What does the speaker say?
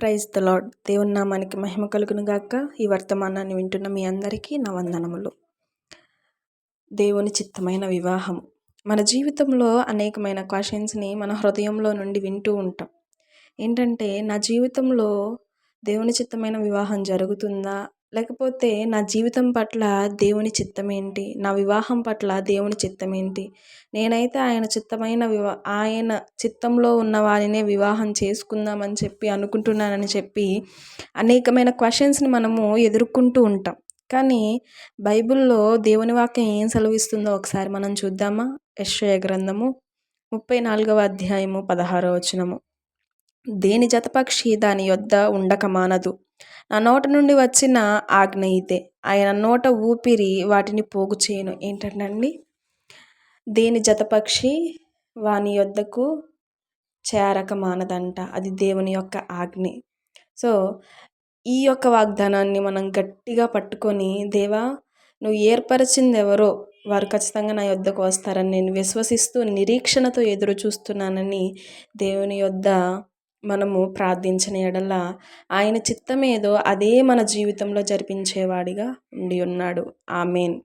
Praise the lord దేవుని నామానికి మహిమ కలుగును గాక. ఈ వర్తమానాన్ని వింటున్న మీ అందరికీ నా వందనములు. దేవుని చిత్తమైన వివాహం. మన జీవితంలో అనేకమైన క్వశ్చన్స్ని మన హృదయంలో నుండి వింటూ ఉంటాం. ఏంటంటే నా జీవితంలో దేవుని చిత్తమైన వివాహం జరుగుతుందా? లేకపోతే నా జీవితం పట్ల దేవుని చిత్తం ఏంటి నా వివాహం పట్ల దేవుని చిత్తం ఏంటి నేనైతే ఆయన చిత్తమైన వివా ఆయన చిత్తంలో ఉన్న వారినే వివాహం చేసుకుందామని చెప్పి అనుకుంటున్నానని చెప్పి అనేకమైన క్వశ్చన్స్ని మనము ఎదుర్కొంటూ ఉంటాం. కానీ బైబిల్లో దేవుని వాక్యం ఏం సెలవిస్తుందో ఒకసారి మనం చూద్దామా? యశ్వయ గ్రంథము ముప్పై నాలుగవ అధ్యాయము పదహారవ వచనము. దేని జతపక్షి దాని యొద్ద ఉండక మానదు. నా నోట నుండి వచ్చిన ఆజ్ఞ ఇదే. ఆయన నోట ఊపిరి వాటిని పోగు చేయను. ఏంటండి దేని జతపక్షి వాని యొద్దకు చేరక మానదంట. అది దేవుని యొక్క ఆజ్ఞ. సో ఈ యొక్క వాగ్దానాన్ని మనం గట్టిగా పట్టుకొని దేవా నువ్వు ఏర్పరిచింది ఎవరో వారు ఖచ్చితంగా నా యొద్దకు వస్తారని నేను విశ్వసిస్తూ నిరీక్షణతో ఎదురు చూస్తున్నానని దేవుని యొద్ద మనము ప్రార్థించిన ఎడల ఆయన చిత్తమేదో అదే మన జీవితంలో జరిపించేవాడిగా ఉండి ఉన్నాడు. ఆమెన్.